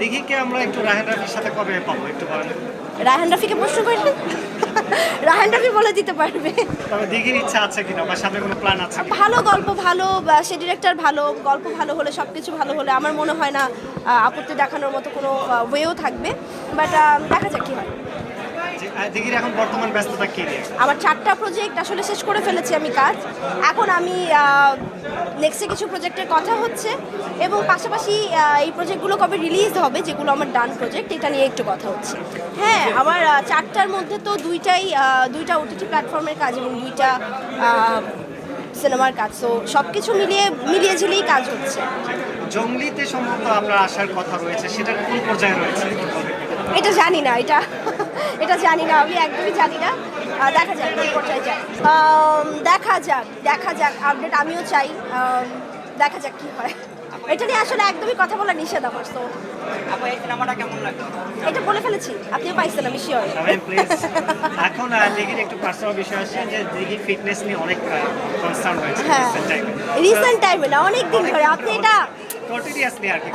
দিঘিকে আমরা একটু রাহেন রাফির সাথে কবে পাবো একটু বলেন। রাহেন রাফিকে প্রশ্ন করলে? রাহেন রাফি বলে দিতে পারবে। তবে দিঘির ইচ্ছা আছে কিনা বা সামনে কোনো প্ল্যান আছে ভালো গল্প ভালো সে ডিরেক্টর ভালো গল্প ভালো হলে সব কিছু ভালো হলে আমার মনে হয় না আপত্তি দেখানোর মতো কোনো ওয়েও থাকবে। বাট দেখা যাক কী হয়। এখন বর্তমান ব্যস্ততা কি আমার চারটা প্রজেক্ট আসলে শেষ করে ফেলেছি আমি কাজ। এখন আমি নেক্সটে কিছু প্রজেক্টের কথা হচ্ছে এবং পাশাপাশি এই প্রজেক্টগুলো কবে রিলিজ হবে যেগুলো আমার ডান প্রজেক্ট এটা নিয়ে একটু কথা হচ্ছে। হ্যাঁ আমার চারটার মধ্যে তো দুইটাই দুইটা ওটিটি প্ল্যাটফর্মের কাজ এবং দুইটা সিনেমার কাজ। তো সব কিছু মিলিয়ে মিলিয়ে ঝিলিয়েই কাজ হচ্ছে। জঙ্গলিতে সম্ভবত আপনার আসার কথা রয়েছে সেটা কোন পর্যায়ে রয়েছে? এটা জানি না এটা এটা জানি না আমি একদমই জানি না। দেখা যাক কোন পর্যায়ে যায়। দেখা যাক দেখা যাক আপডেট আমিও চাই। দেখা যাক কি হয়। এটা নিয়ে আসলে একদমই কথা বলা নিষেধ আমার তো আপু এই সিনেমাটা কেমন লাগল? এটা বলে ফেলেছি আপনিও পাইছেন আমি শিওর এখন দিঘির একটু পার্সোনাল বিষয় আছে যে দিঘির ফিটনেস নিয়ে অনেক কনসার্ন হয়েছে হ্যাঁ। রিসেন্ট টাইমে না অনেক দিন ধরে আপনি এটা কন্টিনিউয়াসলি আর কি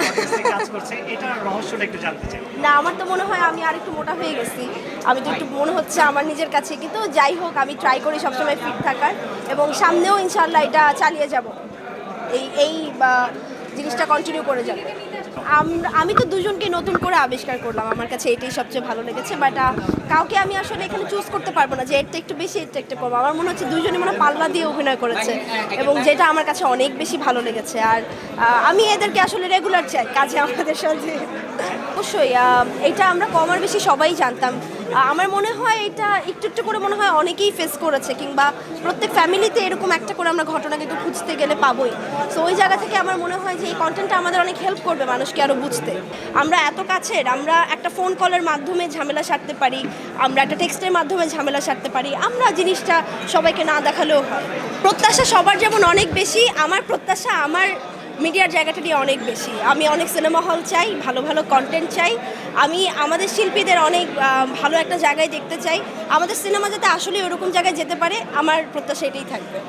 কাজ করছে এটার রহস্যটা একটু জানতে চাই। না আমার তো মনে হয় আমি আর একটু মোটা হয়ে গেছি। আমি তো একটু মনে হচ্ছে আমার নিজের কাছে কিন্তু যাই হোক আমি ট্রাই করি সবসময় ফিট থাকার এবং সামনেও ইনশাল্লাহ এটা চালিয়ে যাব। এই এই বা, জিনিসটা কন্টিনিউ করে যাব। আমি তো দুজনকে নতুন করে আবিষ্কার করলাম, আমার কাছে এটাই সবচেয়ে ভালো লেগেছে বাট কাউকে আমি আসলে এখানে চুজ করতে পারব না যে এরটা একটু বেশি, এরটা একটু কম। আমার মনে হচ্ছে দুজনে মানে পাল্লা দিয়ে অভিনয় করেছে এবং যেটা আমার কাছে অনেক বেশি ভালো লেগেছে। আর আমি এদেরকে আসলে রেগুলার চাই, কাজে আমাদের সাথে। অবশ্যই এটা আমরা কম আর বেশি সবাই জানতাম। আমার মনে হয় এটা একটু একটু করে মনে হয় অনেকেই ফেস করেছে, কিংবা প্রত্যেক ফ্যামিলিতে এরকম একটা করে আমরা ঘটনা কিন্তু খুঁজতে গেলে পাবোই। সো ওই জায়গা থেকে আমার মনে হয় যে এই কন্টেন্টটা আমাদের অনেক হেল্প করবে মানুষকে আরও বুঝতে। আমরা এত কাছের, আমরা একটা ফোন কলের মাধ্যমে ঝামেলা সারতে পারি, আমরা একটা টেক্সটের মাধ্যমে ঝামেলা সারতে পারি, আমরা জিনিসটা সবাইকে না দেখালেও হয়। প্রত্যাশা সবার যেমন অনেক বেশি, আমার প্রত্যাশা আমার মিডিয়ার জায়গাটা নিয়ে অনেক বেশি। আমি অনেক সিনেমা হল চাই, ভালো ভালো কন্টেন্ট চাই আমি আমাদের শিল্পীদের অনেক ভালো একটা জায়গায় দেখতে চাই। আমাদের সিনেমা যাতে আসলে ওরকম জায়গায় যেতে পারে, আমার প্রত্যাশা এটাই থাকবে।